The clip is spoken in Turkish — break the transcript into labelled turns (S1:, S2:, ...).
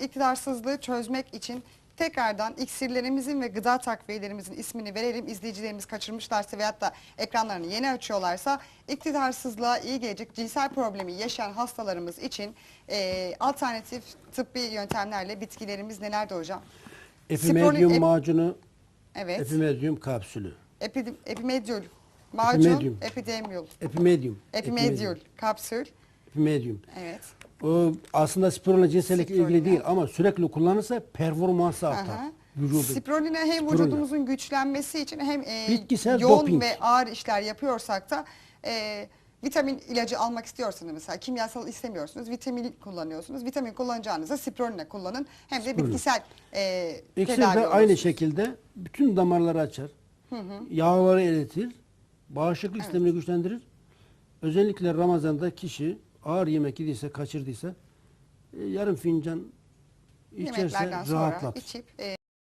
S1: İktidarsızlığı çözmek için tekrardan iksirlerimizin ve gıda takviyelerimizin ismini verelim. İzleyicilerimiz kaçırmışlarsa veyahut da ekranlarını yeni açıyorlarsa iktidarsızlığa iyi gelecek cinsel problemi yaşayan hastalarımız için e, alternatif tıbbi yöntemlerle bitkilerimiz nelerdi hocam?
S2: Epimedyum
S1: ep-
S2: macunu,
S1: Evet.
S2: epimedyum kapsülü.
S1: Epidim, epimedyül, macun,
S2: Epimedyum.
S1: epidemyül,
S2: Epimedyum.
S1: epimedyül, kapsül.
S2: Epimedyum.
S1: Evet.
S2: Aslında spirulina cinsellikle ilgili
S1: Spirulina.
S2: değil ama sürekli kullanırsa performansı artar.
S1: Aha.
S2: Vücudun.
S1: Spirulina hem
S2: Spirulina.
S1: vücudumuzun güçlenmesi için hem e,
S2: Bitkisel
S1: yoğun
S2: doping.
S1: ve ağır işler yapıyorsak da e, vitamin ilacı almak istiyorsanız mesela kimyasal istemiyorsunuz vitamin kullanıyorsunuz. Vitamin kullanacağınızda spirulina kullanın. Hem de
S2: Spirulina.
S1: bitkisel e, tedavi
S2: de aynı
S1: olursunuz.
S2: şekilde bütün damarları açar. Yağları eritir. Bağışıklık sistemini güçlendirir. Özellikle Ramazan'da kişi ağır yemek yediyse, kaçırdıysa e, yarım fincan içerse
S1: Yemeklerden sonra içip e,